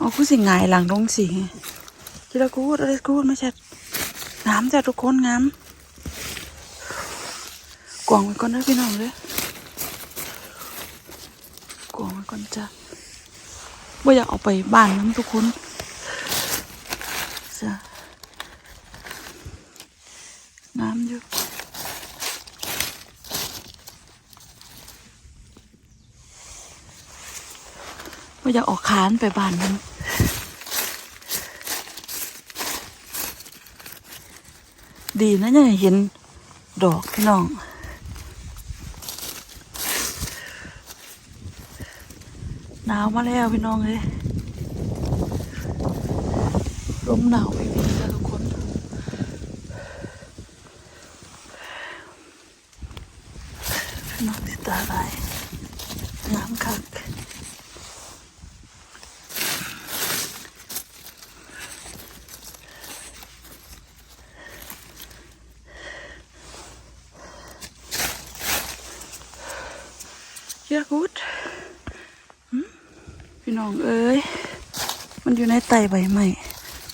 อ๋อกูสิงายหลังลงสิกิลากูดอะไรกูดไมาชัดงามจ้ะทุกคนงามกวางไว้ก่อนนะพี่น้องเลยกวางไว้ก่อนจ้ะว่าอยากเอาไปบ้านน้ำทุกคนจ้ะงามอยู่ว่าอยากออกคานไปบ้านมัน ดีนะยังเห็นดอกพี่น้องหนาวมาแล้วพี่น้องเลยลมหนาวไปพี่จ้ะทุกคนพี่น้องติดตาลายน้ำคัก เยอะกูดหืมพี่น้องเอ้ย มันอยู่ในไตใบไม้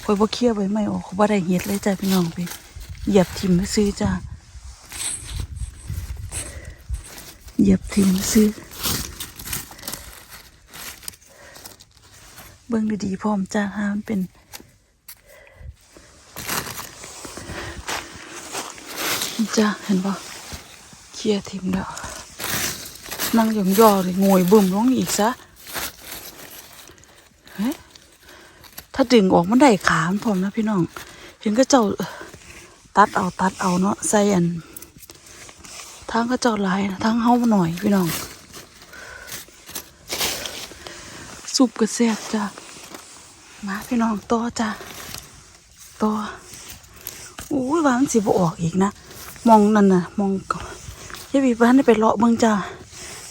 พอยบ่เคลียร์ใบไม้ออกเขาบ่ได้เห็ดเลยจ้ะพี่น้องไปเหยียบทิ่มซื้อจ้ะเหยียบทิ่มซื้อ เบิ่งดีๆพร้อมจ้าฮะมันเป็นจ้าเห็นปะเคลียร์ทิ่มแล้วนั่งยองย่อเลยงวยบึ้มลงอีกซะเฮ้ย ถ้าดึงออกมันได้ขามนพร้อมนะพี่น้อง เห็นก็เจ้าตัดเอาตัดเอาเนาะใส่อันทางก็เจ้าลายนะทางเฮาหน่อยพี่น้องสุปกระแซบจ้ะมาพี่น้องต่อจ้ะต่ออุ้ยวามันสิบออกอีกนะมองนั่นน่ะ มองยายบีบ้านได้ไปเลาะเบิ่งจ้ะ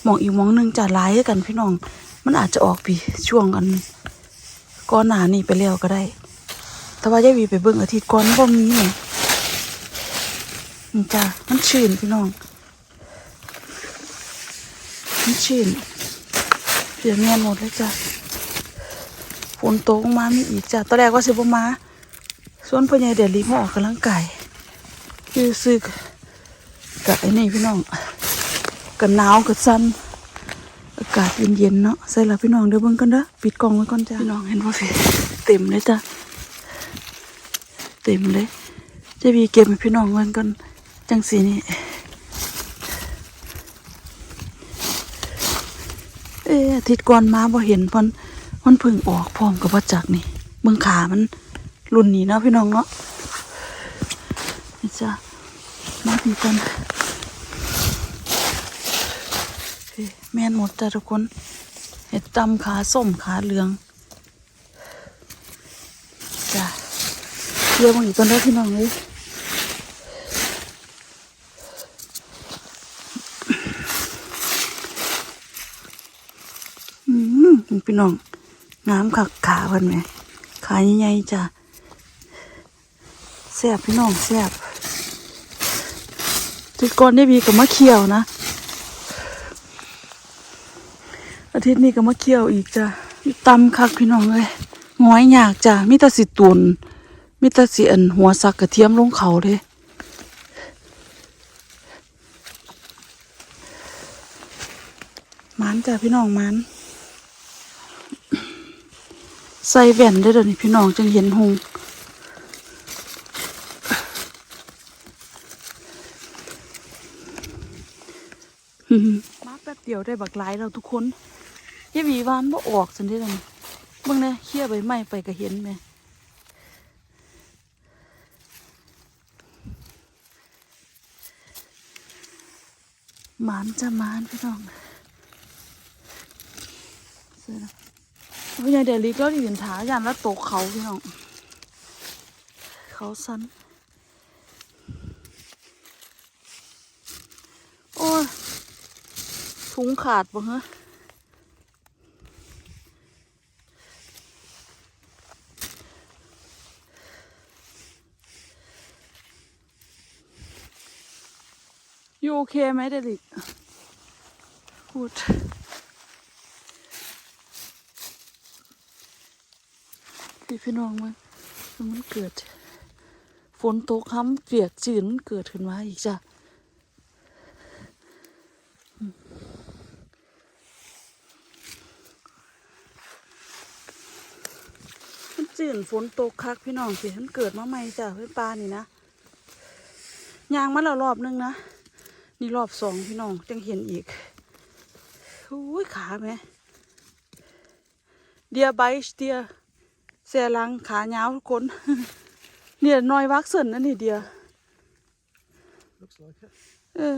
มองอีกมองหนึ่งจะลายกันพี่น้อง มันอาจจะออกปีช่วงอัน ก่อนหนานี้ไปแล้วก็ได้ แต่ว่ายายวีไปเบิ่งอาทิตย์ก่อนบ่มีไงนี่จ้ามันชื้นพี่น้อง มันชื้นเพียงเงียนหมดเลยจ้าฝนตกมามีอีกจ้าตอนแรกว่าสิบมาส่วนพ่อใหญ่เดี๋ยวรีบมาออกกำลังกายคือซึกกับไอ้นี่พี่น้องกันหนาวกันสั่น อากาศเย็นๆเนาะใส่ละพี่น้องเดี๋ยวเบิ่งกันเด้อปิดกล่องไว้ก่อนจ้าพี่น้องเห็นว่าสิเต็มเลยจ้ะเต็มเลยเจะมีเก็บให้พี่น้องเบิ่งกันจังสีนี่เอ๊ะอาทิตย์ก่อนมาบ่เห็นมันมันเพึ่งออกพร้อมกับว่าจักนี่เบิ่งขามันรุ่นนี้เนาะพี่น้องเนาะนี่จ้ะมาพี่กัน แม่นหมดจ้ะทุกคน เห็ดตำขาส้มขาเหลืองจ้ะเรียกมาอีกคนได้พี่น้องเลยอืมพี่น้องงามขักขาพันไหมขาใหญ่ๆจ้ะแซ่บพี่น้องแซ่บจุดก่อนได้บีกับมะเขียวนะ อา ทิตย์นี้ก็มาเคี่ยวอีกจ้ะตำคักพี่น้องเลยง้อยยากจ้ะมีแต่สิตุนมีแต่สิอันหัวสักกระเทียมลงเขาเลยมันจ้ะพี่น้องมันใส่แว่นได้เดี๋ยวนี้พี่น้องจึงเห็นหงมาแป๊บเดียวได้บักหลายแล้วทุกคน ยายวีวานบ่ออกสันได้เลยเบิ่งแน่เคี่ยใบไม้ไปก็เห็นแม่หมานจะหมานพี่น้องเสร็จแล้วพี่ยายเดลิกแล้วยืนถายันแล้วตกเขาพี่น้อง เขาสันโอ้ยถุงขาดบ่ฮะอ ยูโอเคไหมเดลิกพูด พี่พี่น้องมันมันเกิด ฝนตกค้ำเปียกจืดมันเกิดขึ้นมาอีกจ้ะมันจืดฝนตกคักพี่น้องสิมันเกิดมาใหม่จ้ะเพื่อนปลานี่นะยางมาแล้วรอบนึงนะ นี่รอบสองพี่น้องจังเห็นอีกอุ้ยขาไหมเดียไบชเดียเสียลังขายาทุกคน เนี่ยน้อยวักเส้นนั่นนี่เดีย Looks like it. เออ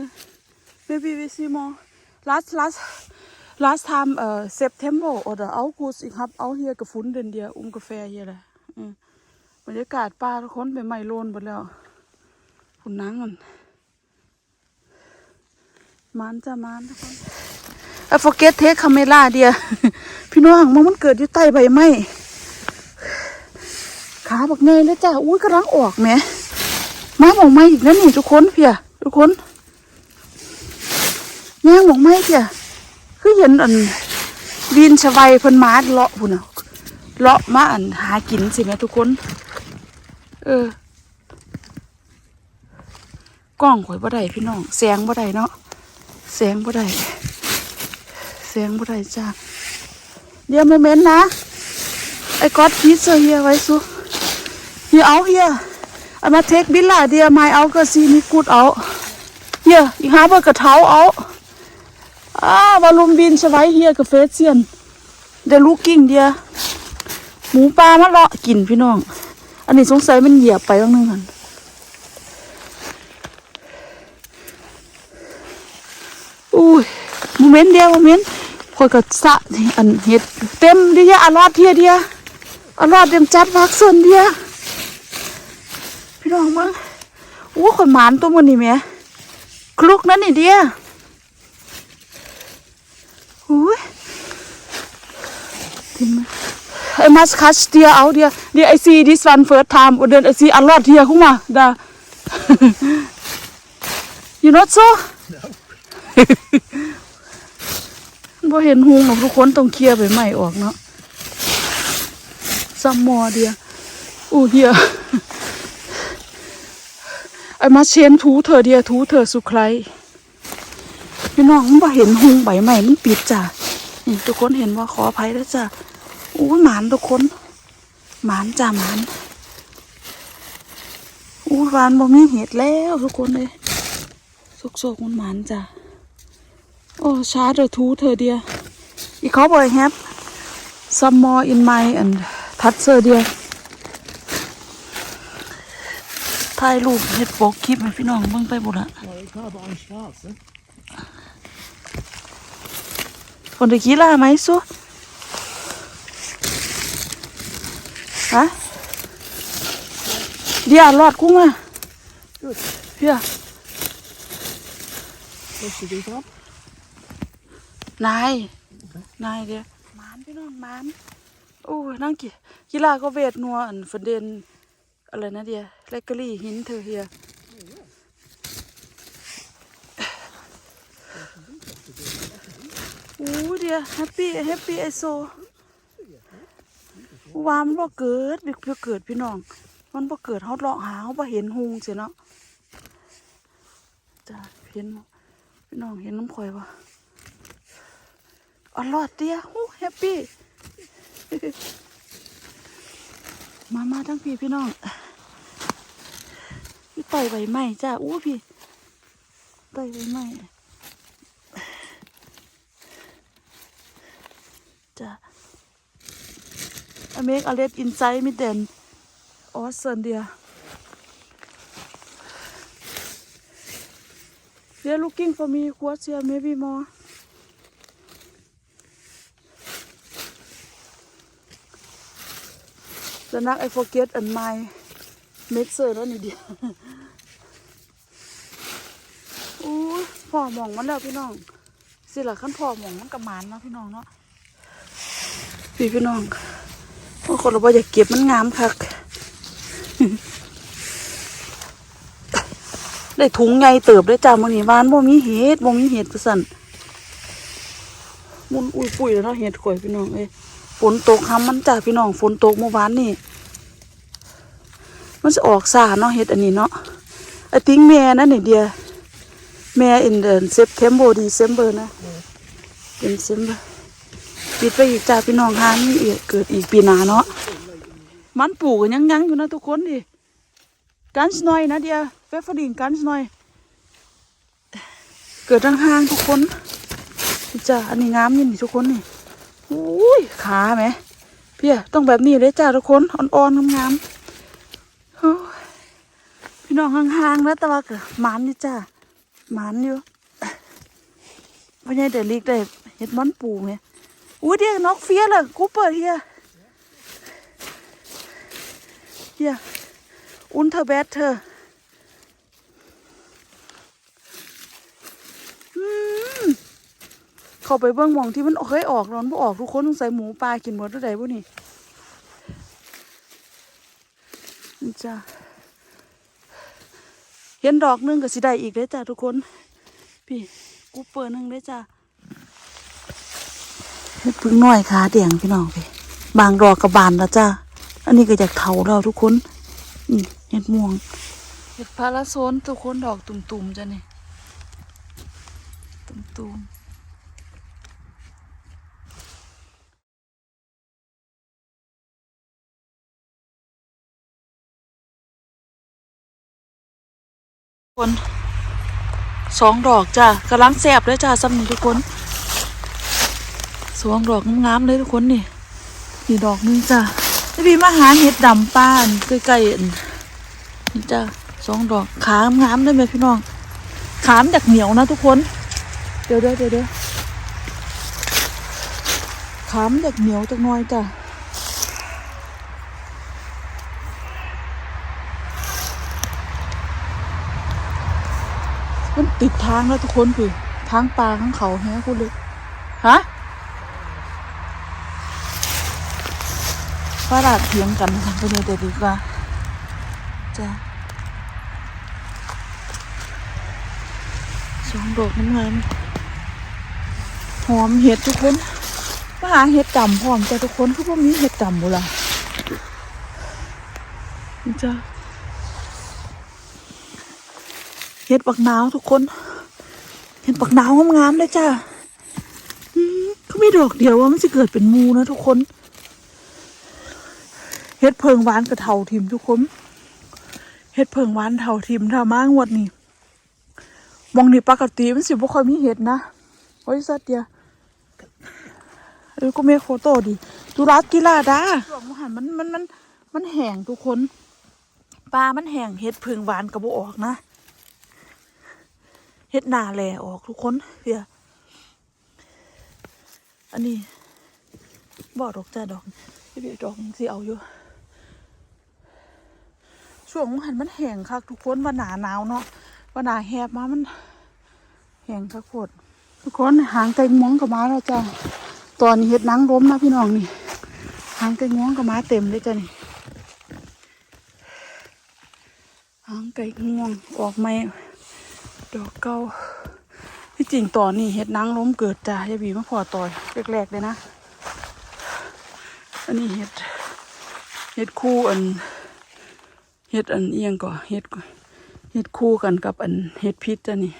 maybe we see more last last last time เอ่อ September oder August ich hab auch hier gefunden dir ungefähr hier แหละอืมบรรยากาศป่าทุกคนเป็นไม้โลนหมดแล้วฝุ่นนังมัน มันจะมันทุกคนไอ้ forget take camera เดียพี่น้องมันมันเกิดอยู่ใต้ใบไม้ขาบักเนยเลยจ้าอุ้ยกำลังออกแหมมาบอกไม่อีกแล้วนี่ทุกคนเพียทุกคนแย่างบอกไม่เจ้ะคือเห็นอันวินชะไวเพิ่นมาเลาะพุ่นะเลาะมาอันหากินสิแม่ทุกคน เออกล้องข่อยบ่ได้พี่น้องแสงบ่ได้เนาะ แสงบ่ได้แสงบ่ได้จ้าเดี๋ยวโมเมนต์นะ ไอ้ก๊อตพีซเฮียไว้สุเฮียเอาเฮียเอามาเทคบิลล่ะเดียไม่เอาก็ซีนี่กูดเอา Hier, ich habe Getau auch. Ah, warum bin ich dabei hier gefäßchen? Der looking dir. หมูปลามาเลาะกินพี่น้อง อันนี้สงสัยมันเหยียบไปบ้างนึงหัน อุ้ยโมเมนต์เดียวโมเมนต์พอยกับสะอันเห็ดเต็มเดียอารอดเทียเดียอารอดเต็มจัดวักส่วนเดียพี่น้องมั้งโอ้คนหมานตัวมันนี่แม่คลุกนั่นนี่เดียอุ้ยทิมไอ้มาสคัสเดียเอาเดียเดียไอซีดิสวันเฟิร์สไทม์อดเดินไอซีอัลลอดเดียเข้มาดา you not so บ่เห็นหุงหรอกทุกคนต้องเคลียร์ไปใหม่ออกเนาะซัมมอเดียอู้เดียไอ้มาเชนถูเธอเดียถูเธอสุใครพี่น้องมันบ่เห็นหุงใบใหม่มันปิดจ้ะนี่ทุกคนเห็นว่าขออภัยแล้วจ้ะอู้หมานทุกคนหมานจ้ะหมานอู้วานบ่มีเห็ดแล้วทุกคนเลยสุกโศกมันหมานจ้ะ โอ้ช้าเธอถูเธอเดียอีกเขาบอกแฮป some more in my and touch เธอเดียถ่ายรูปเฮ็ดโปกคลิปให้พี่น้องเบิ่งไปบุละคนตะกี้ล่ะไหมซัวฮะเดี๋ยวรอดกุ้งอะเดี๋ยว What's the deep up? นาย นายเดียวมานพี่น้องมานโอ้ยนั่งกี่กีฬาก็เวทนัวอันฟันเดนอะไรนะเดียแลกเกอรี่หินเธอเฮียโอ้เดียแฮปปี้แฮปปี้ไอโซวามบ่เกิดบิกบ่เกิดพี่น้อง มันบ่เกิดเฮาเลาะหาเฮาบ่เห็นหุงสิเนาะจ้าเห็นพี่น้องเห็นน้ำข่อยบ่ อรอดเดียฮู้แฮปปี้ มามาทั้งพี่พี่น้องพี่ไต่ใบไม้จ้าอู้พี่ไต่ใบไม้จ้า I make a red inside me then awesome dear they are looking for me what's here maybe more the next I forget and my mixer แล้วนี่เดียวโอ้ยพ่อหมองมันแล้วพี่น้อง สิล่ะขั้นพ่อหมองมันกับหมานเนาะพี่น้องเนาะพี่พี่น้องบางคนเราบอกอยากเก็บมันงามคักได้ถุงใหญ่เติบได้จ้ามันนี่วานบ่มีเห็ดบ่มีเห็ดประสันมุนอุ้ยปุ้ยแล้วเนาะเห็ดข่อยพี่น้องเอ้ ฝนตกห้ำมันจ้าพี่น้องฝนตกเมื่อวานนี่มันจะออกซาเนาะเฮ็ดอันนี้เนาะไอติ้งแม่นั่นนี่เดียแม่อินเดนเซปเทมโบดีเซมเบอร์นะเป็นเซมเบอร์ปิดไปอีกจ้าพี่น้องฮานี่เกิดอีกปีหนาเนาะมันปลูกกันยังยังอยู่นะทุกคนดิกันสนอยนะเดียเฟฟดิงกันสนอยเกิดห่างๆทุกคนจ้าอันนี้งามนี่นี่ทุกคนนี่ อุ้ยขาไหมเพี่ยต้องแบบนี้เลยจ้าทุกคนอ่อนๆงามๆพี่น้องห่างๆแล้วแต่ว่าก็หมันนี่จ้าหมันอยู่พ่อใหญ่เด็ดลิกได้เห็ดมันปูไหมอุ้ยเดี๋ยวนกเฟียเลยกูเปิดเฮียเฮียอุ้นเธอแบดเธอ เข้าไปเบื้องมองที่มันเคยออกนอนบ่ออกทุกคนต้องใส่หมูปลากินหมดเท่าใดบ่นี่นี่จ้าเห็นดอกหนึงก็สิได้อีกเด้จ้าทุกคน พี่กูเปิดหนึงเด้จ้าเฮ็ดพึ่งน้อยขาแดงพี่น้องพี่บางดอกกับบานแล้วจ้าอันนี้ก็อยากเถาแล้วทุกคนนี่เห็ดม่วงเห็ดพาราโซนทุกคนดอกตุ่มๆจ้ะนี่ตุ่มๆ คนสองดอกจ้ะกำลังแสบเลยจ้ะสำนีทุกคนสองดอกงามๆเลยทุกคนนี่นี่ดอกหนึงจ้ะจะมีมาหาเห็ดดำป้านใกล้ๆนนี่จ้ะสองดอกขางามๆได้ไหมพี่น้องขามจากเหนียวนะทุกคน เดี๋ยวเดี๋ยวเดี๋ยวขามจากเหนียวจากน้อยจ้ะ ติดทางแล้วทุกคนคือทางปลาทางเขาแฮะคุณเลยฮะฟ้าดาดเถียงกันค่ะเป็นยังไงดีกว่าจ้ะสองดอกน้ำมันหอมเห็ดทุกคนมาหาเห็ดดำพร้อมจ้ะทุกคนคือพวกนี้เห็ดดำบุล่ะจ้ะ เห็ดปักหนาวทุกคน เห็ดปักหนาวงามๆเลยจ้าอืมเขาไม่ดอกเดียวว่ามันจะเกิดเป็นมูนะทุกคน เห็ดเพิงหวานกับเถาทิมทุกคน เห็ดเพิงหวานเถาทิมถ้ามางวดนี่มองนี่ปกติมันสิบ่ค่อยมีเห็ดนะโอ้ยสัตว์เดียวเออก็เมฆโคโตดีตุรัสกีฬาดาช่วงมหันมันมันมันมันแห้งทุกคน ปลา มันแห้งเห็ดเพิงหวานกับบ่ออกนะ เฮ็ดหนาแลออกทุกคนเพียอันนี้บ่ดอกจ้าดอกพี่เบียดอกสิเอาอยู่ ช่วงหันมันแห้งคักทุกคนว่าหนาหนาวเนาะว่าหนาแหบมามันแห้งคักโคตรทุกคนหางไก่ม้องกับมาแล้วจ้าตอนนี้เฮ็ดนังล้มนะพี่น้องนี่หางไก่ม้องกับมาเต็มเลยจ้านี่หางไก่ง่วงออกไหม ดอกเก้าที่จริงต่อนี่เห็ดนางล้มเกิดจ้าย่าบีมาพอต่อยแรกๆเลยนะ อันนี้เห็ดเห็ดคู่อันเห็ดอันเอียงก่อเห็ดเห็ดคู่กันกับอันเห็ดพิษจ้ะนี่